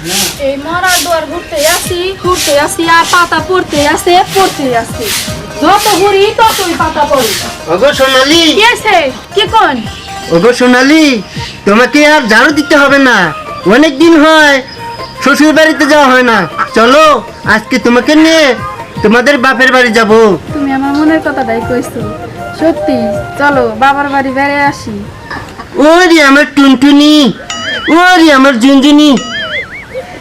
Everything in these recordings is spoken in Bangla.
এই দুয়ার ঘুরতে আসি ঘুরতে আসি আর পাতা পড়তে আসে পড়তে আসে। যত ঘুরি ততই পাতা পড়ে। ওগো সোনালি। কি আছে কি কোন? ওগো সোনালি তোমাকে আর ঝাড়ু দিতে হবে না। অনেক দিন হয় শ্বশুর বাড়িতে যাওয়া হয় না। চলো আজকে তোমাকে নিয়ে তোমাদের বাপের বাড়ি যাব। তুমি আমার মনের কথাটাই কইছো। সত্যি চলো বাবার বাড়ি বেড়ে আসি। ওরে আমার টুনটুনি ওরে আমার ঝুনঝুনি।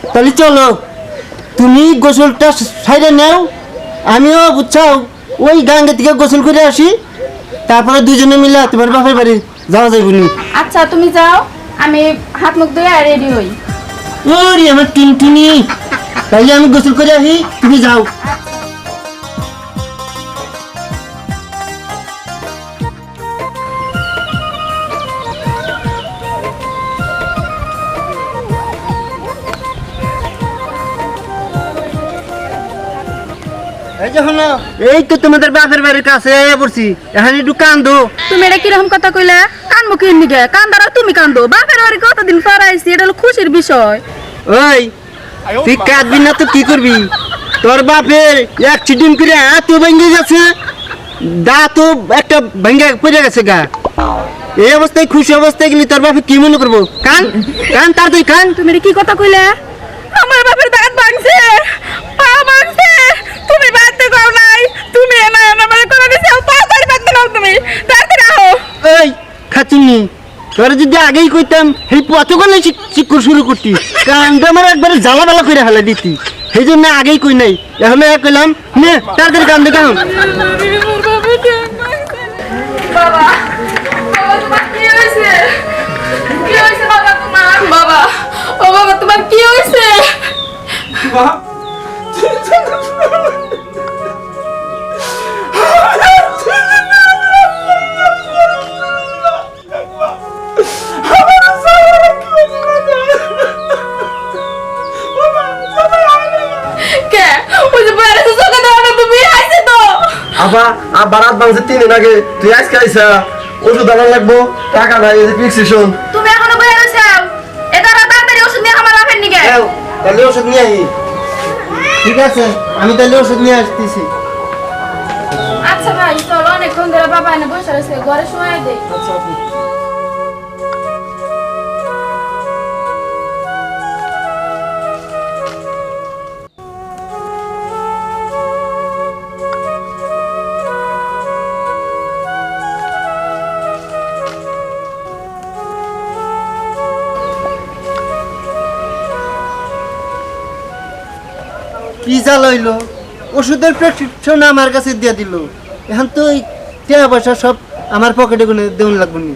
তাহলে চলো তুমি গোসলটা সাইডে নেও আমিও বুঝছাও ওই গাঙ্গে থেকে গোসল করে আসি তারপরে দুজনে মিলে তোমার বাপের বাড়ি যাওয়া যাইব বলি। আচ্ছা তুমি যাও আমি হাত মুখ ধুয়ে রেডি হই। ওরে আমার টিনটিনি তাইলে আমি গোসল করে আসি তুমি যাও। এই যে হলো এই তো তোমাদের বাপের বাড়ির কাছে পড়ছি এখন একটু কান্দো। তুমি এটা কীরকম কথা কইলে? কানবো কি নিগে কান্দারা তুমি কান্দো। বাপের বাড়ি কতদিন পর আইছি এটা হলো খুশির বিষয়। ওই তুই কাঁদবি না তো কি করবি? তোর বাপের অ্যাক্সিডেন্ট করে এত ভেঙে গেছে দা তো একটা ভেঙে পড়ে গেছে গা। এই অবস্থায় খুশি অবস্থায় গেলি তোর বাপে কি মনে করব? কান কান তার তুই কান। তুমি কি কথা কইলে আমার বাপের দাঁত ভাঙছে পা ভাঙছে তুমি বাঁধতে কও নাই তুমি এমা এমা মানে করে দিছো তাড়াতাড়ি বাঁধতে নাও তুমি তাড়াতাড়ি আহো এই খাচিনি তোর যদি আগেই কইতাম সেই পথগুলো চিকুর শুরু করতি? কানটা আমার একবারে জ্বালা বালা করে ফেলে দিতি। সেই জন্য আগেই কই নাই। এখন এক কইলাম নে তাড়াতাড়ি কান দেখাম বাবা বাবা তোমার কি হয়েছে? কি হয়েছে বাবা তোমার? বাবা ও বাবা তোমার কি হয়েছে? কে আবা আবার রাত বাংছে তিন দিন আগে। তুই আজকে আইসা ওষুধ আনা লাগবো। টাকা নাই এই তুমি এখনও বয়ে রয়েছো? এটা তাড়াতাড়ি ওষুধ নিয়ে আমার বাপের নিকে। তাহলে ওষুধ নিয়ে আই ঠিক আছে আমি তাহলে ওষুধ নিয়ে আসতেছি। আচ্ছা ভাই চলো অনেকক্ষণ ধরে বাবা এনে বসে রয়েছে ঘরে সময় দে। কি জাল হইল? ওষুধের প্রেসক্রিপশন আমার কাছে দিয়ে দিল। এখন তো ওই টাকা পয়সা সব আমার পকেটে গুনে দেউন লাগবে নি।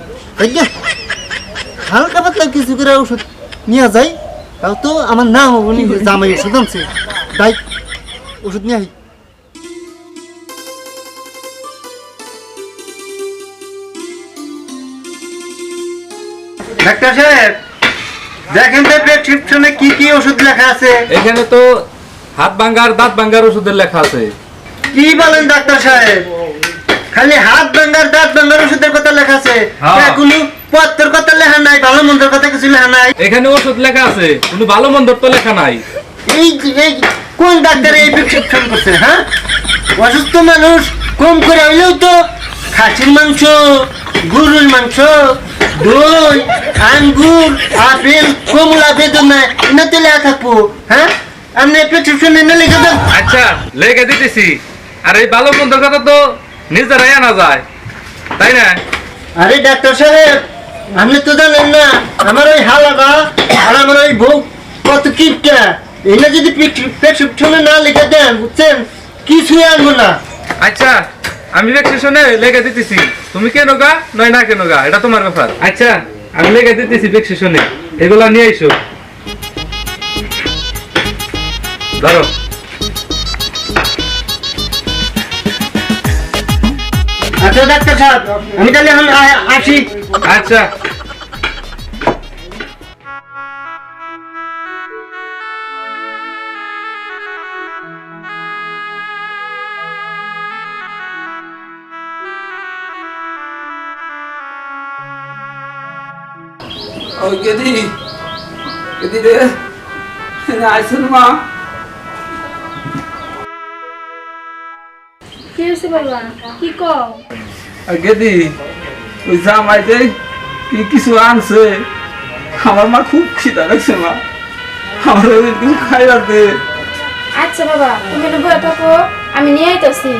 হালকা পাতলা কিছু করে ওষুধ নিয়ে যাই তাও তো আমার না হব নি জামাই ওষুধ আনছে। তাই ওষুধ নিয়ে আই। ডাক্তার সাহেব দেখেন তো প্রেসক্রিপশনে কি কি ওষুধ লেখা আছে? এখানে তো হাত ভাঙ্গার দাঁত ভাঙ্গার ওষুধের লেখা আছে। কি বলেন ডাক্তার সাহেব? খালি হাত ভাঙ্গার দাঁত ভাঙ্গার ওষুধের কথা লেখা আছে। হ্যাঁ। তা কোনো পত্রের কথা লেখা নাই ভালো মন্দের কথা কিছু লেখা নাই। এখানে ওষুধ লেখা আছে কোনো ভালো মন্দর তো লেখা নাই। এই কোন ডাক্তার এই প্রেসক্রিপশন করছে হ্যাঁ? অসুস্থ মানুষ কম করে হইলেও তো খাসির মাংস গরুর মাংস দই আঙ্গুর আপেল কমলা বেদনা না তো লেখা থাকব হ্যাঁ? আপনি প্রেসক্রিপশন এনে লিখে দেন আচ্ছা লেগে দিতেছি। আর এই ভালো মন্দর কথা তো নিজেরাই আনা যায়। তাই না? আরে ডাক্তার সাহেব আপনি তো জানেন না আমার ওই হালাবা আর আমার ওই বউ কত কিপটা। এনে যদি প্রেসক্রিপশনে না লিখে দেন বুঝছেন? কিছুই আনব না। আচ্ছা আমি ভ্যাকসিনেশনে লেগে দিতেছি। তুমি কেন গা? নয় না কেন গা? এটা তোমার ব্যাপার। আচ্ছা আমি লেগে দিতেছি ভ্যাকসিনেশনে এগুলা নিয়ে আইসো। ধরো আচ্ছা ডাক্তার সাহেব আমি তাহলে এখন আ- আসি আচ্ছা ওই কেদি কেদি রে আপনি আইসেন মা কি হয়েছে বাবা? কি কও? গেদি ওই জামাইতে কি কিছু আনছে? আমার মা খুব খিদা লাগছে মা। আমার কিছু খাইবার দে। আচ্ছা বাবা তুমি বয়ে থাকো আমি নিয়ে আইতাছি।